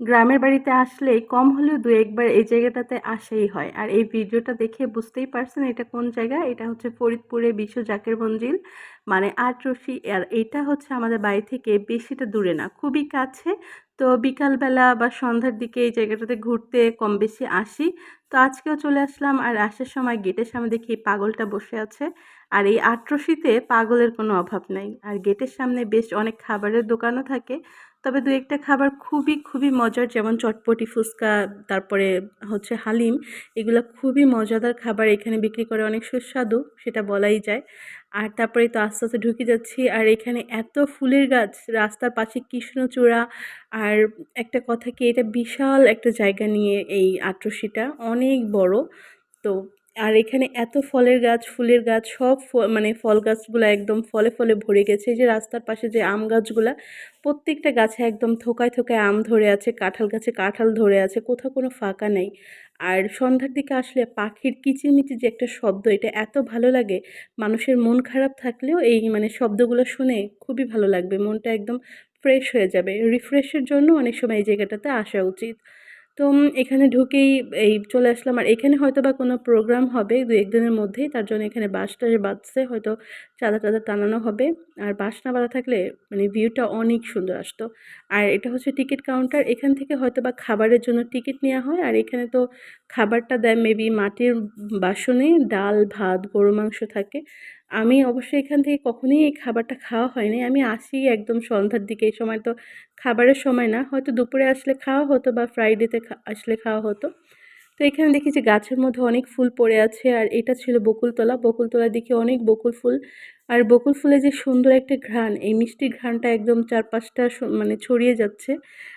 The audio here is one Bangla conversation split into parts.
গ্রামের বাড়িতে আসলেই কম হলেও দু একবার এই জায়গাটাতে আসেই হয়। আর এই ভিডিওটা দেখে বুঝতেই পারছেন এটা কোন জায়গা? এটা হচ্ছে ফরিদপুরে বিশ্ব জাকের মঞ্জিল মানে আটরশি আর এটা হচ্ছে আমাদের বাড়ি থেকে বেশিটা দূরে না, খুবই কাছে। তো বিকালবেলা বা সন্ধ্যার দিকে এই জায়গাটাতে ঘুরতে কম বেশি আসি। তো আজকেও চলে আসলাম আর আসার সময় গেটের সামনে দেখি পাগলটা বসে আছে। আর এই আটরশিতে পাগলের কোনো অভাব নাই। আর গেটের সামনে বেশ অনেক খাবারের দোকানও থাকে। তবে দু একটা খাবার খুবই খুবই মজার, যেমন চটপটি ফুচকা, তারপরে হচ্ছে হালিম, এগুলো খুবই মজাদার খাবার, এখানে বিক্রি করে অনেক সুস্বাদু, সেটা বলাই যায়। আর তারপরে তো আস্তে আস্তে ঢুকে যাচ্ছি, আর এখানে এত ফুলের গাছ, রাস্তার পাশে কৃষ্ণচূড়া, আর একটা কথা কি, এটা বিশাল একটা জায়গা নিয়ে এই আট্রসিটা, অনেক বড়। তো আর এখানে এত ফলের গাছ, ফুলের গাছ, সব মানে ফল গাছগুলো একদম ফলে ফলে ভরে গেছে। যে রাস্তার পাশে যে আম গাছগুলা, প্রত্যেকটা গাছে একদম থোকায় থোকায় আম ধরে আছে, কাঁঠাল গাছে কাঁঠাল ধরে আছে, কোথাও কোনো ফাঁকা নেই। আর সন্ধ্যার দিকে আসলে পাখির কিচিরমিচির যে একটা শব্দ, এটা এত ভালো লাগে, মানুষের মন খারাপ থাকলেও এই মানে শব্দগুলো শুনে খুবই ভালো লাগবে। মনটা একদম ফ্রেশ হয়ে যাবে। রিফ্রেশের জন্য অনেক সময় এই জায়গাটাতে আসা উচিত। তো এখানে ঢুকেই, এই, চলে আসলাম। আর এখানে হয়তো বা কোনো প্রোগ্রাম হবে দু একদিনের মধ্যেই, তার জন্য এখানে বাসটা বাজছে, হয়তো চাঁদা টাদা টানানো হবে। আর বাস না বাঁধা থাকলে মানে ভিউটা অনেক সুন্দর আসতো। আর এটা হচ্ছে টিকিট কাউন্টার এখান থেকে হয়তো বা খাবারের জন্য টিকিট নেওয়া হয়। আর এখানে তো খাবারটা দেয় মেবি মাটির বাসনে, ডাল, ভাত গরু মাংস থাকে। আমি অবশ্যই এখান থেকে কখনোই এই খাবারটা খাওয়া হয়নি। আমি আসি একদম সন্ধ্যার দিকে, এই সময় তো খাবারের সময় না। হয়তো দুপুরে আসলে খাওয়া হতো বা ফ্রাইডেতে আসলে খাওয়া হতো। তো এখানে দেখি যে গাছের মধ্যে অনেক ফুল পড়ে আছে আর এটা ছিল বকুলতলা। বকুলতলা দিকে অনেক বকুল ফুল। আর বকুল ফুলে যে সুন্দর একটা ঘ্রাণ, এই মিষ্টি ঘ্রাণটা একদম চারপাশটা মানে ছড়িয়ে যাচ্ছে।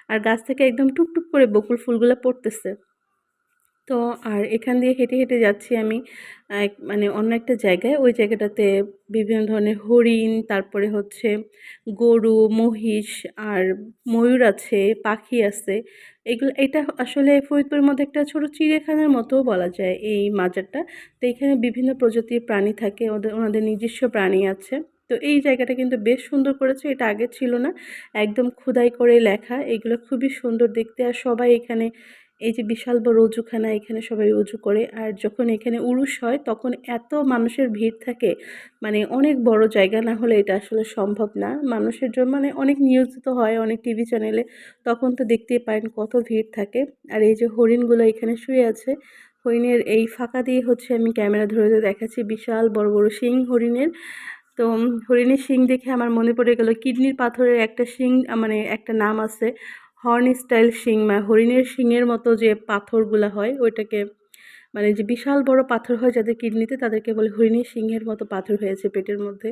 আর গাছ থেকে একদম টুকটুক করে বকুল ফুলগুলো পড়তেছে। তো আর এখান দিয়ে হেঁটে হেঁটে যাচ্ছি আমি মানে অন্য একটা জায়গায়। ওই জায়গাটাতে বিভিন্ন ধরনের হরিণ, তারপরে হচ্ছে গরু, মহিষ আর ময়ূর আছে, পাখি আছে। এগুলো, এটা আসলে ফরিদপুরের মধ্যে একটা ছোটো চিড়িয়াখানার মতো বলা যায় এই মাজারটা। তো এখানে বিভিন্ন প্রজাতির প্রাণী থাকে, ওদের, ওনাদের নিজস্ব প্রাণী আছে। তো এই জায়গাটা কিন্তু বেশ সুন্দর করেছে, এটা আগে ছিল না। একদম খোদাই করে লেখা, এগুলো খুবই সুন্দর দেখতে। আর সবাই এখানে এই যে বিশাল বড় উজুখানা, এখানে সবাই উজু করে। আর যখন এখানে উরুষ হয়, তখন এত মানুষের ভিড় থাকে মানে অনেক বড় জায়গা, না হলে এটা আসলে সম্ভব না। মানুষের জন্য মানে অনেক নিয়োজিত হয়, অনেক টিভি চ্যানেলে, তখন তো দেখতেই পারেন কত ভিড় থাকে। আর এই যে হরিণগুলো এখানে শুয়ে আছে, হরিণের এই ফাঁকা দিয়ে হচ্ছে আমি ক্যামেরা ধরে ধরে দেখাচ্ছি, বিশাল বড় বড় শিং হরিণের। তো হরিণের শিং দেখে আমার মনে পড়ে গেল, কিডনির পাথরের একটা শিং মানে একটা নাম আছে হর্ন স্টাইল শিং বা হরিণের শিংয়ের মতো যে পাথরগুলো হয়, ওইটাকে মানে যে বিশাল বড় পাথর হয় যাদের কিডনিতে, তাদেরকে বলে হরিণের সিংহের মতো পাথর হয়েছে পেটের মধ্যে।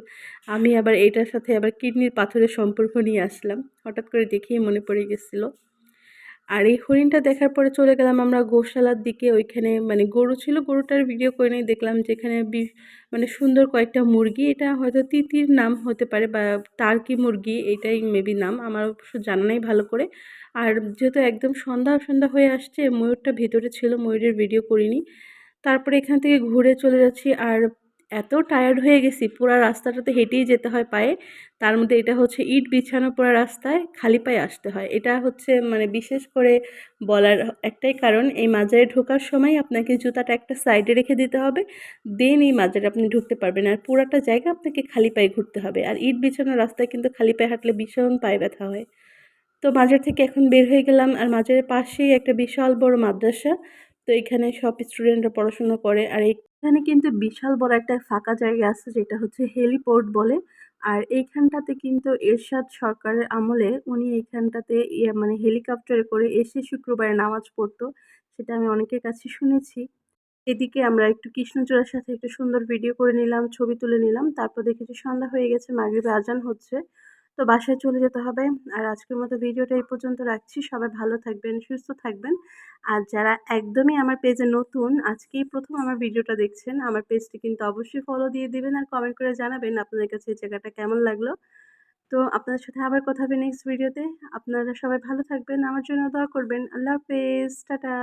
আমি আবার এটার সাথে আবার কিডনির পাথরের সম্পর্ক নিয়ে আসলাম। হঠাৎ করে দেখেই মনে পড়ে গেছিল আর এই হরিণটা দেখার পরে চলে গেলাম আমরা গোশালার দিকে। ওইখানে মানে গরু ছিল, গরুটার ভিডিও করে নিয়ে দেখলাম যেখানে মানে সুন্দর কয়েকটা মুরগি। এটা হয়তো তিতির নাম হতে পারে বা টার্কি মুরগি, এটাই মেবি নাম, আমার অবশ্য জানা নেই ভালো করে। আর যেহেতু একদম সন্ধ্যা সন্ধ্যা হয়ে আসছে, ময়ূরটা ভিতরে ছিল, ময়ূরের ভিডিও করিনি। তারপরে এখান থেকে ঘুরে চলে যাচ্ছি। আর এত টায়ার্ড হয়ে গেছি, পুরো রাস্তাটাতে হেঁটেই যেতে হয় পায়ে। তার মধ্যে এটা হচ্ছে ইট বিছানো পড়া রাস্তায় খালি পায়ে আসতে হয়। এটা হচ্ছে মানে বিশেষ করে বলার একটাই কারণ, এই মাজারে ঢোকার সময় আপনাকে জুতাটা একটা সাইডে রেখে দিতে হবে দেন এই মাজারে আপনি ঢুকতে পারবেন। আর পুরাটা জায়গা আপনাকে খালি পায়ে ঘুরতে হবে। আর ইট বিছানো রাস্তায় কিন্তু খালি পায়ে হাঁটলে ভীষণ পায়ে ব্যথা হয়। তো মাজার থেকে এখন বের হয়ে গেলাম। আর মাজারের পাশেই একটা বিশাল বড় মাদ্রাসা। এখানে সব স্টুডেন্টরা পড়াশোনা করে। আর এখানে কিন্তু বিশাল বড় একটা ফাঁকা জায়গা আছে, যেটা হচ্ছে হেলিপোর্ট বলে। আর এইখানটাতে কিন্তু এরশাদ সরকারের আমলে উনি এইখানটাতে ইয়ে মানে হেলিকপ্টারে করে এসে শুক্রবারে নামাজ পড়তো, সেটা আমি অনেকের কাছে শুনেছি। এদিকে আমরা একটু কৃষ্ণচূড়ার সাথে একটু সুন্দর ভিডিও করে নিলাম, ছবি তুলে নিলাম। তারপর দেখেছি সন্ধ্যা হয়ে গেছে, মাগরিবে আজান হচ্ছে। তো বাসায় চলে যেতে হবে। আর আজকের মতো ভিডিওটা এই পর্যন্ত রাখছি। সবাই ভালো থাকবেন, সুস্থ থাকবেন। আর যারা একদমই আমার পেজে নতুন, আজকেই প্রথম আমার ভিডিওটা দেখছেন, আমার পেজটি কিন্তু অবশ্যই ফলো দিয়ে দেবেন আর কমেন্ট করে জানাবেন আপনাদের কাছে এই জায়গাটা কেমন লাগল। তো আপনাদের সাথে আবার কথা হবে নেক্সট ভিডিওতে আপনারা সবাই ভালো থাকবেন, আমার জন্য দোয়া করবেন। আল্লাহ হাফেজ, টাটা।